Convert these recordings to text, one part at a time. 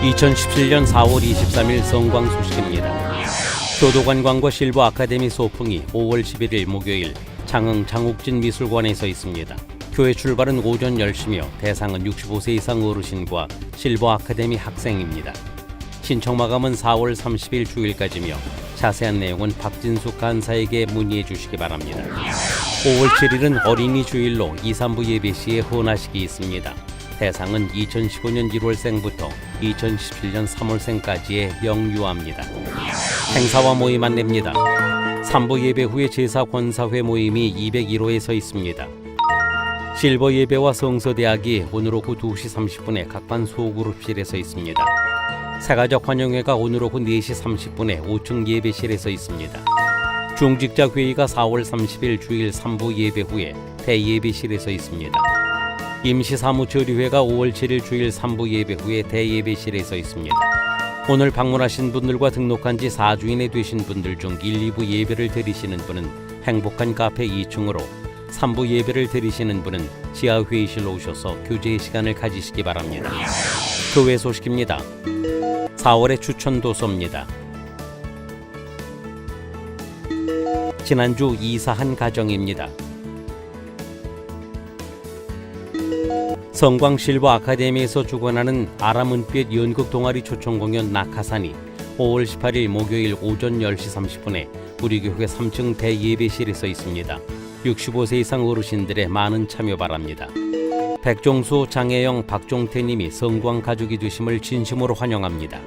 2017년 4월 23일 성광 소식입니다. 교도관광과 실버 아카데미 소풍이 5월 11일 목요일 장흥 장욱진 미술관에서 있습니다. 교회 출발은 오전 10시며 대상은 65세 이상 어르신과 실버 아카데미 학생입니다. 신청 마감은 4월 30일 주일까지며 자세한 내용은 박진숙 간사에게 문의해 주시기 바랍니다. 5월 7일은 어린이 주일로 2, 3부 예배 시에 헌화식이 있습니다. 대상은 2015년 1월생부터 2017년 3월생까지의 영유아입니다. 행사와 모임 안내입니다. 3부 예배 후에 제사 권사회 모임이 201호에 서 있습니다. 실버 예배와 성서대학이 오늘 오후 2시 30분에 각반 소그룹실에서 있습니다. 세가적 환영회가 오늘 오후 4시 30분에 5층 예배실에서 있습니다. 중직자 회의가 4월 30일 주일 3부 예배 후에 대예배실에서 있습니다. 임시사무처리회가 5월 7일 주일 3부 예배 후에 대예배실에서 있습니다. 오늘 방문하신 분들과 등록한 지 4주인이 되신 분들 중 1, 2부 예배를 드리시는 분은 행복한 카페 2층으로 3부 예배를 드리시는 분은 지하 회의실로 오셔서 교제의 시간을 가지시기 바랍니다. 교회 소식입니다. 4월의 추천 도서입니다. 지난주 이사한 가정입니다. 성광 실버 아카데미에서 주관하는 아람은빛 연극 동아리 초청 공연 낙하산이 5월 18일 목요일 오전 10시 30분에 우리 교회 3층 대예배실에서 있습니다. 65세 이상 어르신들의 많은 참여 바랍니다. 백종수, 장혜영, 박종태 님이 성광 가족이 되심을 진심으로 환영합니다.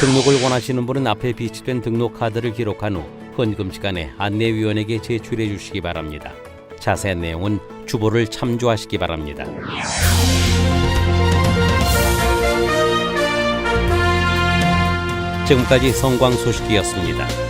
등록을 원하시는 분은 앞에 비치된 등록 카드를 기록한 후 헌금 시간에 안내위원에게 제출해 주시기 바랍니다. 자세한 내용은 주보를 참조하시기 바랍니다. 지금까지 성광 소식이었습니다.